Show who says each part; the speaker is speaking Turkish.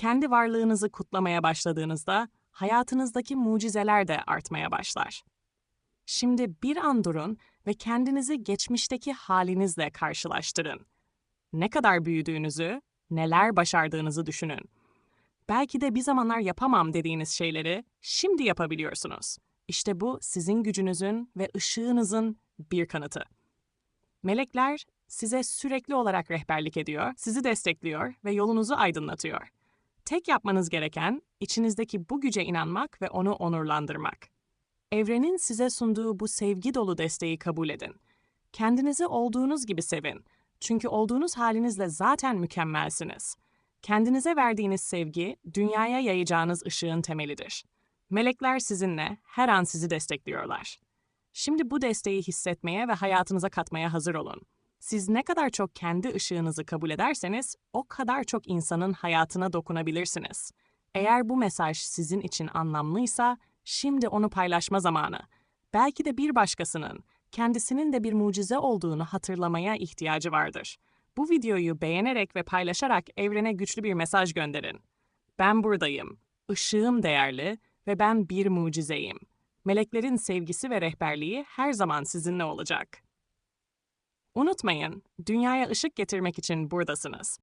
Speaker 1: Kendi varlığınızı kutlamaya başladığınızda hayatınızdaki mucizeler de artmaya başlar. Şimdi bir an durun ve kendinizi geçmişteki halinizle karşılaştırın. Ne kadar büyüdüğünüzü, neler başardığınızı düşünün. Belki de bir zamanlar yapamam dediğiniz şeyleri şimdi yapabiliyorsunuz. İşte bu sizin gücünüzün ve ışığınızın bir kanıtı. Melekler size sürekli olarak rehberlik ediyor, sizi destekliyor ve yolunuzu aydınlatıyor. Tek yapmanız gereken içinizdeki bu güce inanmak ve onu onurlandırmak. Evrenin size sunduğu bu sevgi dolu desteği kabul edin. Kendinizi olduğunuz gibi sevin. Çünkü olduğunuz halinizle zaten mükemmelsiniz. Kendinize verdiğiniz sevgi, dünyaya yayacağınız ışığın temelidir. Melekler sizinle, her an sizi destekliyorlar. Şimdi bu desteği hissetmeye ve hayatınıza katmaya hazır olun. Siz ne kadar çok kendi ışığınızı kabul ederseniz, o kadar çok insanın hayatına dokunabilirsiniz. Eğer bu mesaj sizin için anlamlıysa, şimdi onu paylaşma zamanı. Belki de bir başkasının, kendisinin de bir mucize olduğunu hatırlamaya ihtiyacı vardır. Bu videoyu beğenerek ve paylaşarak evrene güçlü bir mesaj gönderin. Ben buradayım, ışığım değerli ve ben bir mucizeyim. Meleklerin sevgisi ve rehberliği her zaman sizinle olacak. Unutmayın, dünyaya ışık getirmek için buradasınız.